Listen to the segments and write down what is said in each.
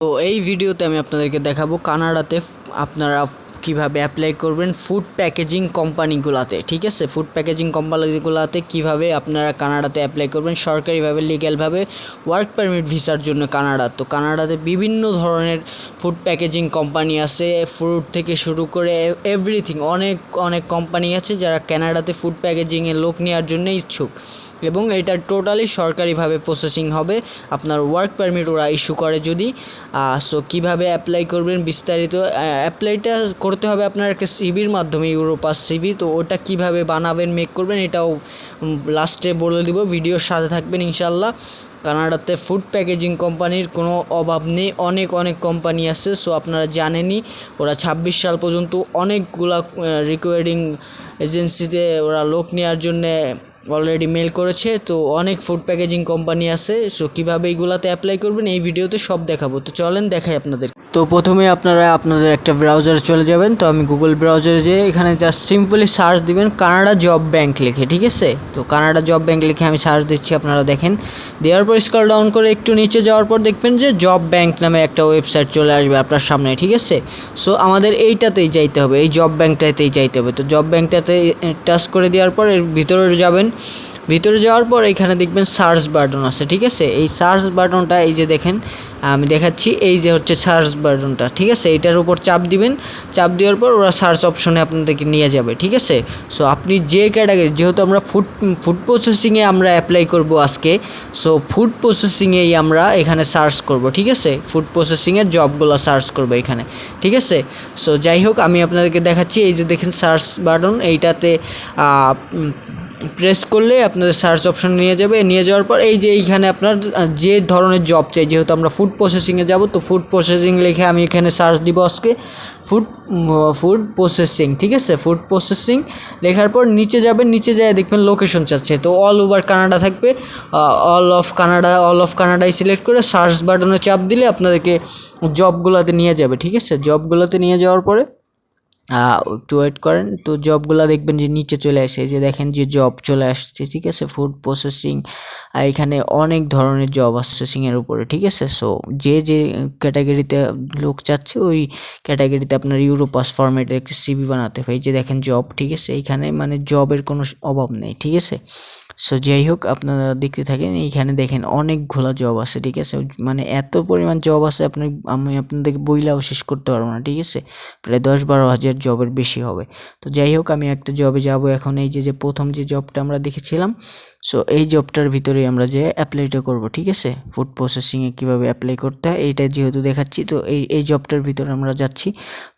তো এই ভিডিওতে আমি আপনাদেরকে দেখাবো কানাডাতে আপনারা কীভাবে অ্যাপ্লাই করবেন ফুড প্যাকেজিং কোম্পানিগুলোতে ঠিক আছে? ফুড প্যাকেজিং কোম্পানিগুলোতে কীভাবে আপনারা কানাডাতে অ্যাপ্লাই করবেন, সরকারিভাবে লিগ্যালভাবে ওয়ার্ক পারমিট ভিসার জন্য কানাডা তো কানাডাতে বিভিন্ন ধরনের ফুড প্যাকেজিং কোম্পানি আছে ফ্রুট থেকে শুরু করে এভরিথিং অনেক অনেক কোম্পানি আছে যারা কানাডাতে ফুড প্যাকেজিংয়ের লোক নেওয়ার জন্য ইচ্ছুক। এবং এটা টোটালি সরকারিভাবে প্রসেসিং হবে। আপনার ওয়ার্ক পারমিট ওরা ইস্যু করে যদি। সো কীভাবে অ্যাপ্লাই করবেন বিস্তারিত অ্যাপ্লাইটা করতে হবে আপনার একটা সিবির মাধ্যমে ইউরোপাস সিবি তো ওটা কীভাবে বানাবেন মেক করবেন, এটাও লাস্টে বলে দিব। ভিডিওর সাথে থাকবেন ইনশাল্লাহ কানাডাতে ফুড প্যাকেজিং কোম্পানির কোনো অভাব নেই। অনেক অনেক কোম্পানি আছে সো আপনারা জানেনই। ওরা ছাব্বিশ সাল পর্যন্ত অনেকগুলা রিকোয়ারিং এজেন্সিতে ওরা লোক নেওয়ার জন্যে অলরেডি মেল করেছে, তো অনেক ফুড প্যাকেজিং কোম্পানি আছে সো কীভাবে এইগুলাতে অ্যাপ্লাই করবেন, এই ভিডিওতে সব দেখাবো। তো চলেন দেখাই আপনাদের তো প্রথমে আপনারা আপনাদের একটা ব্রাউজারে চলে যাবেন। তো আমি গুগল ব্রাউজারে যেয়ে এখানে জাস্ট সিম্পলি সার্চ দিবেন কানাডা জব ব্যাংক লিখে, ঠিক আছে? তো কানাডা জব ব্যাংক লিখে আমি সার্চ দিচ্ছি, আপনারা দেখেন। দেওয়ার পর স্কল ডাউন করে একটু নিচে যাওয়ার পর দেখবেন যে জব ব্যাংক নামে একটা ওয়েবসাইট চলে আসবে আপনার সামনে, ঠিক আছে? সো আমাদের এইটাতেই যাইতে হবে, এই জব ব্যাংকটাতেই যাইতে হবে। তো জব ব্যাংকটাতে টাচ করে দেওয়ার পর এর ভিতরে যাবেন। ভিতরে যাওয়ার পর এখানে দেখবেন সার্চ বাটন আছে, ঠিক আছে? এই সার্চ বাটনটা এই যে দেখেন, আমি দেখাচ্ছি, এই যে হচ্ছে সার্চ বাটনটা ঠিক আছে? এটার উপর চাপ দিবেন, চাপ দেওয়ার পর ওরা সার্চ অপশনে আপনাদেরকে নিয়ে যাবে, ঠিক আছে? সো আপনি যে ক্যাটাগরি যেহেতু আমরা ফুড ফুড প্রসেসিংয়ে আমরা অ্যাপ্লাই করব আজকে সো ফুড প্রসেসিংয়েই আমরা এখানে সার্চ করব, ঠিক আছে? ফুড প্রসেসিংয়ের জবগুলো সার্চ করব এখানে, ঠিক আছে? সো যাই হোক, আমি আপনাদেরকে দেখাচ্ছি, এই যে দেখেন সার্চ বাটন এইটাতে প্রেস করলে আপনাদের সার্চ অপশন নিয়ে যাবে। নিয়ে যাওয়ার পর এই যে এইখানে আপনার যে ধরনের জব চাই, যেহেতু আমরা ফুড প্রসেসিংয়ে যাব, তো ফুড প্রসেসিং লিখে আমি এখানে সার্চ দিব আজকে। ফুড ফুড প্রসেসিং ঠিক আছে? ফুড প্রসেসিং লেখার পর নিচে যাবেন, নিচে যায় দেখবেন লোকেশন চাচ্ছে। তো অল ওভার কানাডা থাকবে। All of Canada all of কানাডাই select করে সার্চ বাটনে চাপ দিলে আপনাদেরকে জবগুলোতে নিয়ে যাবে, ঠিক আছে? জবগুলোতে নিয়ে যাওয়ার পরে একটু ওয়েট করেন। তো জবগুলো দেখবেন যে নিচে চলে আসে। যে দেখেন যে জব চলে আসছে, ঠিক আছে? ফুড প্রসেসিং আর এখানে অনেক ধরনের জব প্রসেসিংয়ের উপরে, ঠিক আছে? সো যে যে ক্যাটাগরিতে লোক চাচ্ছে, ওই ক্যাটাগরিতে আপনার ইউরোপাস ফরম্যাটের একটি সিবি বানাতে এই যে দেখেন জব ঠিক আছে? এইখানে মানে জবের কোনো অভাব নেই, ঠিক আছে? সো যাই হোক আপনারা দেখতে থাকেন, এইখানে দেখেন অনেকগুলো জব আছে, ঠিক আছে? মানে এত পরিমাণ জব আছে, আপনি, আমি আপনাদেরকে বইলাও শেষ করতে পারব না, ঠিক আছে? প্রায় দশ বারো হাজার জবের বেশি হবে। তো যাই হোক আমি একটা জবে যাব এখন, এই যে যে প্রথম যে জবটা আমরা দেখেছিলাম সো এই জবটার ভিতরে আমরা যে অ্যাপ্লাইটা করব, ঠিক আছে? ফুড প্রসেসিংয়ে কীভাবে অ্যাপ্লাই করতে হয়, এইটা যেহেতু দেখাচ্ছি, তো এই এই জবটার ভিতরে আমরা যাচ্ছি।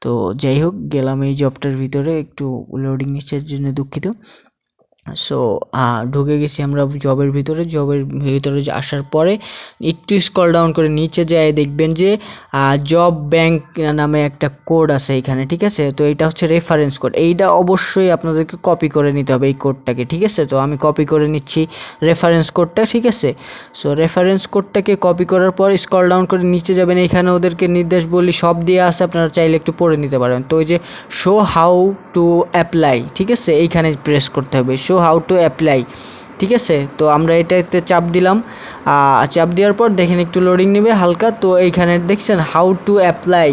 তো যাই হোক গেলাম এই জবটার ভিতরে, একটু লোডিং নিচ্ছের জন্য দুঃখিত। সো ঢুকে গেছি আমরা জবের ভিতরে। জবের ভিতরে আসার পরে একটু স্কল ডাউন করে নিচে যায় দেখবেন যে জব ব্যাংক নামে একটা কোড আছে এখানে, ঠিক আছে? তো এটা হচ্ছে রেফারেন্স কোড এইটা অবশ্যই আপনাদেরকে কপি করে নিতে হবে এই কোডটাকে ঠিক আছে? তো আমি কপি করে নিচ্ছি রেফারেন্স কোডটা ঠিক আছে? সো রেফারেন্স কোডটাকে কপি করার পর স্কল ডাউন করে নিচে যাবেন। এখানে ওদেরকে নির্দেশ বলি, সব দিয়ে আছে, আপনারা চাইলে একটু পড়ে নিতে পারেন। তো ওই যে শো হাউ টু অ্যাপ্লাই ঠিক আছে? এইখানে প্রেস করতে হবে। শো হাউ টু অ্যাপ্লাই ঠিক আছে? তো আমরা এটাতে চাপ দিলাম। চাপ দেওয়ার পর দেখেন একটু লোডিং নেবে হালকা। তো এইখানে দেখছেন how to apply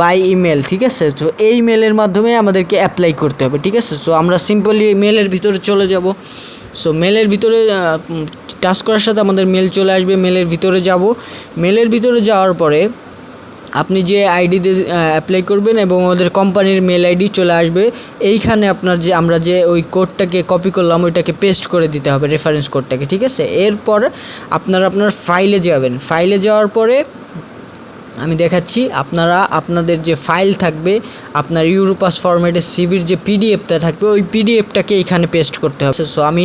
by email ঠিক আছে? তো এই মেলের মাধ্যমে আমাদেরকে অ্যাপ্লাই করতে হবে, ঠিক আছে? সো আমরা সিম্পলি মেলের ভিতরে চলে যাব। সো মেলের ভিতরে টাচ করার সাথে আমাদের মেল চলে আসবে মেলের ভিতরে যাব। মেলের ভিতরে যাওয়ার পরে আপনি যে আইডিতে অ্যাপ্লাই করবেন এবং ওদের কোম্পানির মেল আইডি চলে আসবে, এইখানে আপনার যে, আমরা যে ওই কোডটাকে কপি করলাম, ওইটাকে পেস্ট করে দিতে হবে রেফারেন্স কোডটাকে ঠিক আছে? এরপর আপনারা আপনার ফাইলে যাবেন। ফাইলে যাওয়ার পরে আমি দেখাচ্ছি, আপনারা, আপনাদের যে ফাইল থাকবে, আপনার ইউরোপাস ফরম্যাটের সিবির যে পিডিএফটা থাকবে, ওই পিডিএফটাকে এখানে পেস্ট করতে হবে। সো আমি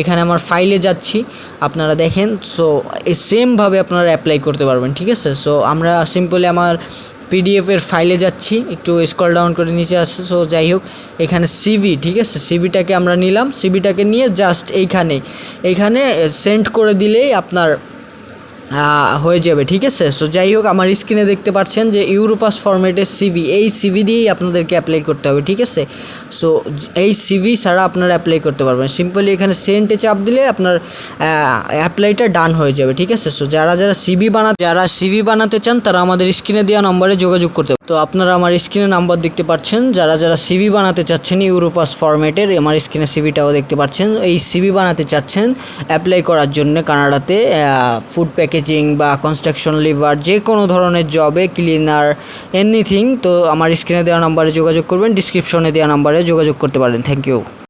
এখানে আমার ফাইলে যাচ্ছি, আপনারা দেখেন সো সেমভাবে আপনারা অ্যাপ্লাই করতে পারবেন, ঠিক আছে? সো আমরা সিম্পলি আমার পিডিএফের ফাইলে যাচ্ছি, একটু স্ক্রল ডাউন করে নিচে আসছে সো যাই হোক, এখানে সিবি ঠিক আছে? সিবিটাকে আমরা নিলাম সিবিটাকে নিয়ে জাস্ট এইখানে এইখানে সেন্ড করে দিলেই আপনার হয়ে যাবে, ঠিক আছে? সো যাই হোক, আমার স্ক্রিনে দেখতে পাচ্ছেন যে ইউরোপাস ফরম্যাটের সিভি এই সিভি দিয়েই আপনাদেরকে অ্যাপ্লাই করতে হবে, ঠিক আছে? সো এই সিভি ছাড়া আপনারা অ্যাপ্লাই করতে পারবেন। সিম্পলি এখানে সেন্টে চাপ দিলে আপনার অ্যাপ্লাইটা ডান হয়ে যাবে, ঠিক আছে? সো যারা যারা সিভি বানা, যারা সিভি বানাতে চান, তারা আমাদের স্ক্রিনে দেওয়া নম্বরে যোগাযোগ করতে তো আপনারা আমার স্ক্রিনে নাম্বার দেখতে পাচ্ছেন, যারা যারা সিভি বানাতে চাচ্ছেন ইউরোপাস ফরম্যাটের আমার স্ক্রিনে সিভিটাও দেখতে পাচ্ছেন। এই সিভি বানাতে চাচ্ছেন অ্যাপ্লাই করার জন্য কানাডাতে ফুড প্যাকেজিং বা কনস্ট্রাকশন লিভার যে কোনো ধরনের জবে ক্লিনার এনিথিং তো আমার স্ক্রিনে দেওয়া নাম্বারে যোগাযোগ করবেন ডিসক্রিপশনে দেওয়া নাম্বারে যোগাযোগ করতে পারেন থ্যাংক ইউ